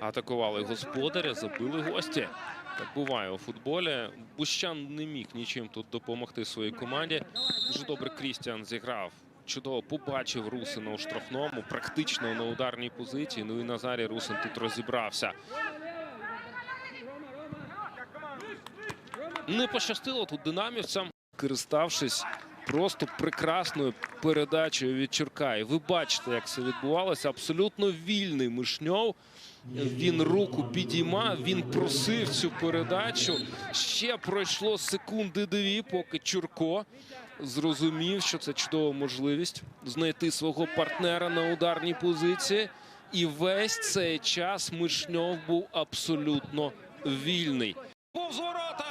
атакували господаря, забили гості. Так буває у футболі. Бущан не міг нічим тут допомогти своїй команді. Дуже добре Крістіан зіграв. Чудово побачив Русина у штрафному, практично на ударній позиції. Ну і Назарій Русин тут розібрався. Не пощастило тут динамівцям, користавшись просто прекрасною передачею від Чурка. І ви бачите, як це відбувалося. Абсолютно вільний Мишньов. Він руку підіймав, він просив цю передачу. Ще пройшло секунди дві, поки Чурко зрозумів, що це чудова можливість знайти свого партнера на ударній позиції. І весь цей час Мишньов був абсолютно вільний. Повз ворота!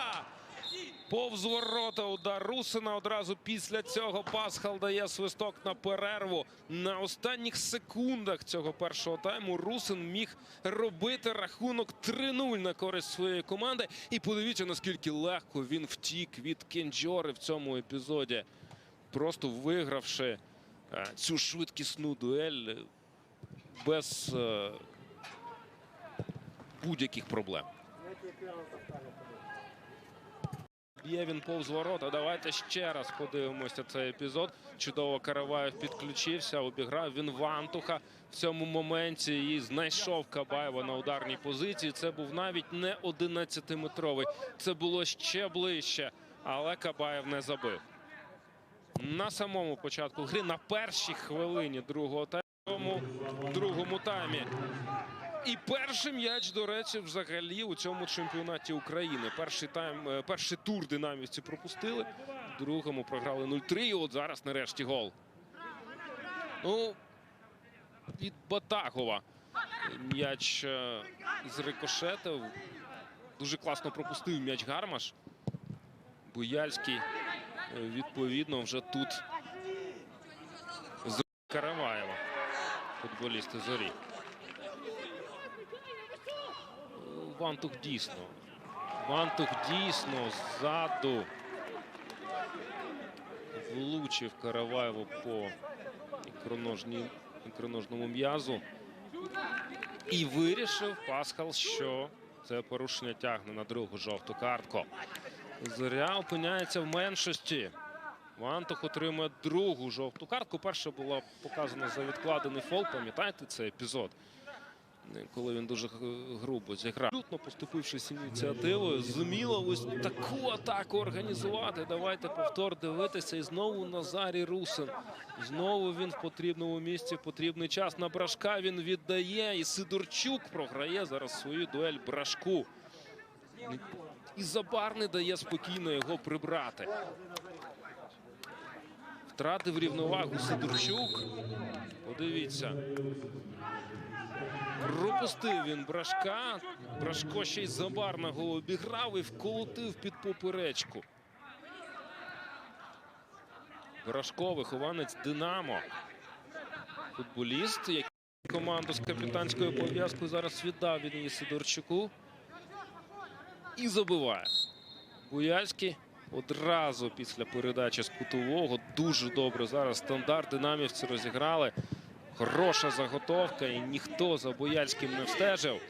Повз ворота удар Русина. Одразу після цього Пасхал дає свисток на перерву. На останніх секундах цього першого тайму Русин міг робити рахунок 3-0 на користь своєї команди. І подивіться, наскільки легко він втік від Кенджори в цьому епізоді, просто вигравши е, цю швидкісну дуель е, без е, будь-яких проблем. Б'є він повз ворота. Давайте ще раз подивимося цей епізод. Чудово Караваєв підключився, обіграв він Вантуха в цьому моменті і знайшов Кабаєва на ударній позиції. Це був навіть не 11-метровий. Це було ще ближче, але Кабаєв не забив. На самому початку гри на першій хвилині другого тайму, другому таймі. І перший м'яч, до речі, взагалі у цьому чемпіонаті України. Перший тайм, е, перший тур динамівці пропустили, в другому програли 0-3. І от зараз нарешті гол. Ну, від Батагова м'яч е, зрикошетив. Дуже класно пропустив м'яч Гармаш. Буяльський, е, відповідно, вже тут з Караваєва. Футболісти зорі. Вантух дійсно. Вантух дійсно ззаду. Влучив Караваєву по ікроножному м'язу. І вирішив Пасхал, що це порушення тягне на другу жовту картку. Зоря опиняється в меншості. Вантух отримує другу жовту картку. Перша була показана за відкладений фол. Пам'ятаєте цей епізод? Коли він дуже грубо зіграв. Абсолютно поступившись ініціативою, зуміло ось таку атаку організувати. Давайте повтор дивитися. І знову Назарій Русин. Знову він в потрібному місці, в потрібний час. На Брашка він віддає. І Сидорчук програє зараз свою дуель Брашку. І Забарний дає спокійно його прибрати. Втратив рівновагу Сидорчук. Подивіться. Пропустив він Брашка. Брашко ще й забарного обіграв і вколотив під поперечку. Брашко, вихованець Динамо. Футболіст, який команду з капітанською пов'язкою зараз віддав він її Сидорчуку. І забиває. Буяльський одразу після передачі з кутового. Дуже добре зараз стандарт динамівці розіграли. Хороша заготовка, і ніхто за Бояльським не встежив.